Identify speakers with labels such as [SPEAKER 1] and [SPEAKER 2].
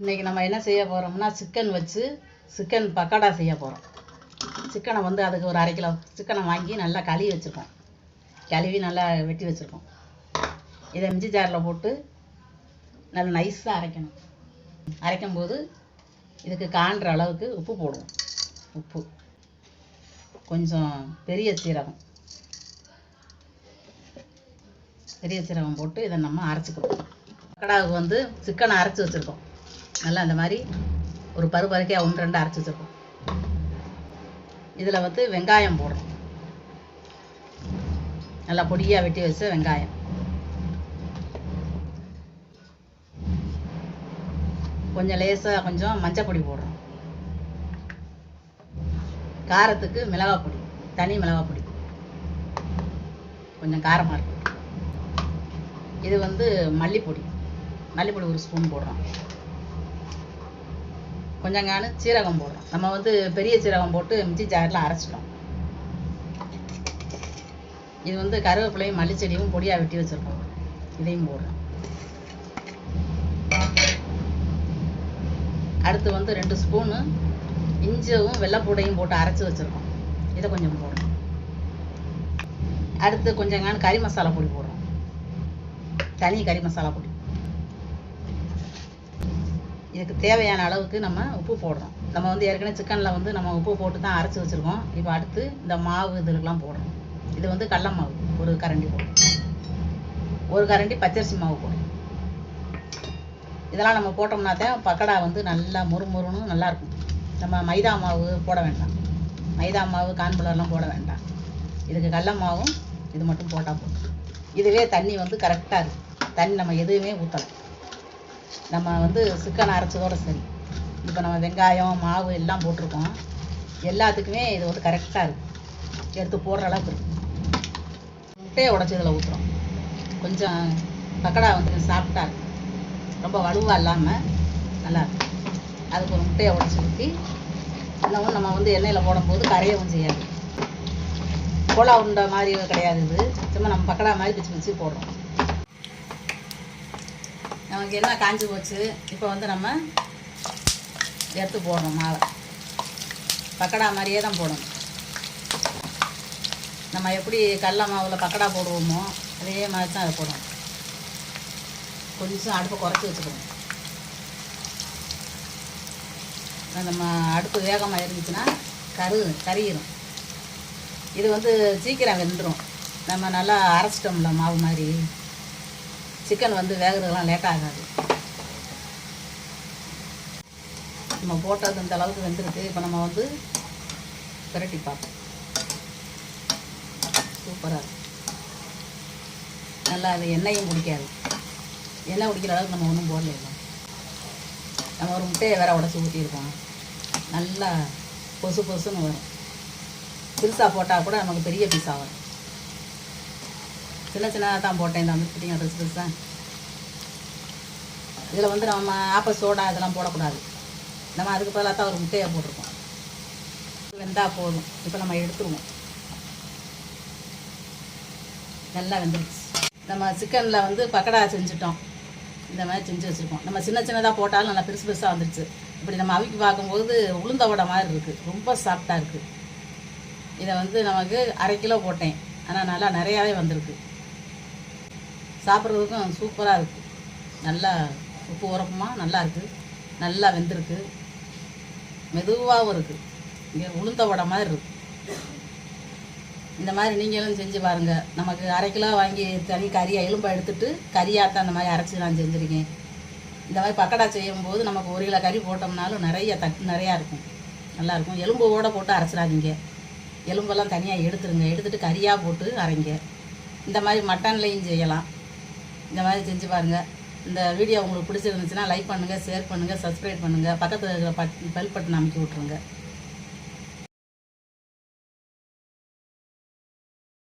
[SPEAKER 1] இன்றைக்கி நம்ம என்ன செய்ய போகிறோம்னா சிக்கன் வச்சு சிக்கன் பக்கோடா செய்ய போகிறோம் சிக்கனை வந்து அதுக்கு ஒரு அரை கிலோ சிக்கனை வாங்கி நல்லா கழுவி வச்சுருக்கோம். கழுவி நல்லா வெட்டி வச்சுருக்கோம். இதை மிஞ்சி ஜாரில் போட்டு நல்லா நைஸாக அரைக்கணும். அரைக்கும் போது இதுக்கு காண்ற அளவுக்கு உப்பு போடுவோம். உப்பு. கொஞ்சம் பெரிய சீரகம். பெரிய சீரகம் போட்டு இதை நம்ம அரைச்சிக்கிறோம் பக்கடாவுக்கு வந்து சிக்கனை அரைச்சி வச்சுருக்கோம். நல்லா அந்த மாதிரி ஒரு பருப்பு பருக்கையாக ஒன்று ரெண்டு அரைச்சி வச்சுருக்கோம் இதில் வந்து வெங்காயம் போடுறோம். நல்லா பொடியாக வெட்டி வச்ச வெங்காயம். கொஞ்சம் லேசாக கொஞ்சம் மஞ்சள் பொடி போடுறோம். காரத்துக்கு மிளகாய் பொடி தனி மிளகாய் பொடி. கொஞ்சம் காரமாக இருக்கும். இது வந்து மல்லிப்பொடி. மல்லிப்பொடி ஒரு ஸ்பூன் போடுறோம். கொஞ்சங்கானு சீரகம் போடுறோம். நம்ம வந்து பெரிய சீரகம் போட்டு மிச்சி ஜாரெலாம் அரைச்சிட்டோம். இது வந்து கருவேப்பிலையும் மல்லிச்செடியும் பொடியாக வெட்டி வச்சுருக்கோம். இதையும் போடுறோம். அடுத்து வந்து ரெண்டு ஸ்பூனு இஞ்சியும் வெள்ளைப்பூடையும் போட்டு அரைச்சி வச்சுருக்கோம். இதை கொஞ்சம் போடுறோம். அடுத்து கொஞ்சங்கானு கறி மசாலா பொடி போடுறோம். தனி கறி மசாலா பொடி. இதுக்கு தேவையான அளவுக்கு நம்ம உப்பு போடுறோம் நம்ம வந்து ஏற்கனவே சிக்கனில் வந்து நம்ம உப்பு போட்டு தான் அரைச்சி வச்சுருக்கோம். இப்போ அடுத்து இந்த மாவு இதுக்கெல்லாம் போடுறோம் இது வந்து கடல மாவு ஒரு கரண்டி போடும் ஒரு கரண்டி பச்சரிசி மாவு போடும் இதெல்லாம் நம்ம போட்டோம்னா தான் பக்கடா வந்து நல்லா முறுமுறுன்னு நல்லாயிருக்கும். நம்ம மைதா மாவு போட வேண்டாம். மைதா மாவு கான்புலர்லாம் போட வேண்டாம். இதுக்கு கடல மாவும் இது மட்டும் போட்டால் போதும். இதுவே தண்ணி வந்து கரெக்டாக இருக்குது தண்ணி நம்ம எதுவுமே ஊற்றலாம் நம்ம வந்து சிக்கன் அரைச்சதோட சரி. இப்போ நம்ம வெங்காயம் மாவு எல்லாம் போட்டிருக்கோம். எல்லாத்துக்குமே இது வந்து கரெக்டாக இருக்குது எடுத்து போடுற அளவுக்கு இருக்கும் முட்டையை உடச்சி இதில் ஊற்றுறோம் கொஞ்சம் பக்கடா வந்து சாப்பிட்டா இருக்கும் ரொம்ப வலுவாக இல்லாமல் நல்லா இருக்கும் அதுக்கு ஒரு முட்டையை உடச்சி ஊற்றி இன்னமும் நம்ம வந்து எண்ணெயில் போடும்போது கரையவும் செய்யாது. கோலா உருண்டை மாதிரி கிடையாது இது. சும்மா நம்ம பக்கடா மாதிரி பிச்சு பிச்சு போடுறோம். நமக்கு என்ன காஞ்சி போச்சு. இப்போ வந்து நம்ம எடுத்து போடணும் மாவை. பக்கடா மாதிரியே தான் போடணும். நம்ம எப்படி கடல மாவில் பக்கடா போடுவோமோ அதே மாதிரி தான் அதை போடணும். கொஞ்சம் அடுப்பை குறைச்சி வச்சுக்கணும். நம்ம அடுப்பு வேகமாக இருந்துச்சுன்னா கரு கரியிடும் இது வந்து சீக்கிரம் வெந்துடும் நம்ம நல்லா அரைச்சிட்டோம்ல மாவு மாதிரி. சிக்கன் வந்து வேகிறதுலாம் லேட் ஆகாது. நம்ம போட்டது இந்த அளவுக்கு வெந்திருக்கு. இப்போ நம்ம வந்து விரட்டி பார்ப்போம். சூப்பராக இருக்கும் நல்லா அது எண்ணெயும் குடிக்காது. எண்ணெய் குடிக்கிற அளவுக்கு நம்ம ஒன்றும் போடல நம்ம ஒரு முட்டையை வேற உடச்சி ஊற்றிருக்கோம் நல்லா பொசு பொசுன்னு வரும். பெருசாக போட்டால் கூட நமக்கு பெரிய பீஸாக வரும். சின்ன சின்னதாக தான் போட்டேன் இந்த அமைப்பிட்டிங்க ட்ரெஸ் பெருசாக இதில் வந்து நம்ம ஆப்ப சோடா இதெல்லாம் போடக்கூடாது. நம்ம அதுக்கு பதிலாக தான் ஒரு முட்டையை போட்டிருக்கோம். வெந்தால் போதும். இப்போ நம்ம எடுத்துருவோம். நல்லா வெந்துருச்சு. நம்ம சிக்கனில் வந்து பக்கடா செஞ்சுட்டோம். இந்த மாதிரி செஞ்சு வச்சுருக்கோம். நம்ம சின்ன சின்னதாக போட்டாலும் நல்லா பெருசு பெருசாக வந்துருச்சு. இப்படி நம்ம அவிக்கி பார்க்கும்போது உளுந்த வடை மாதிரி இருக்குது ரொம்ப சாஃப்டாக இருக்குது இதை வந்து நமக்கு அரை கிலோ போட்டேன். ஆனால் நல்லா நிறையாவே வந்திருக்கு. சாப்பிட்றதுக்கும் சூப்பராக இருக்குது நல்லா உப்பு உரப்புமாக நல்லா இருக்குது நல்லா வெந்திருக்கு. மெதுவாகவும் இருக்குது இங்கே உளுந்த வடை மாதிரி இருக்குது இந்த மாதிரி நீங்களும் செஞ்சு பாருங்கள் நமக்கு அரை கிலோ வாங்கி தனி கறியை எலும்பை எடுத்துட்டு கறியாத்தான் அந்த மாதிரி அரைச்சி நான் செஞ்சுருக்கேன். இந்த மாதிரி பக்கடா செய்யும்போது நமக்கு ஒரு கிலோ கறி போட்டோம்னாலும் நிறைய தட்டு நிறையா இருக்கும். நல்லாயிருக்கும் எலும்போடு போட்டு அரைச்சிடாதீங்க. எலும்பெல்லாம் தனியாக எடுத்துருங்க. எடுத்துகிட்டு கறியாக போட்டு அரைங்க. இந்த மாதிரி மட்டன்லேயும் செய்யலாம். இந்த மாதிரி செஞ்சு பாருங்கள் இந்த வீடியோ உங்களுக்கு பிடிச்சிருந்துச்சுன்னா லைக் பண்ணுங்கள் ஷேர் பண்ணுங்கள் சப்ஸ்கிரைப் பண்ணுங்கள் பக்கத்தில் இருக்கிற பட் பெல் பட்டன் அமைக்கி விட்ருங்க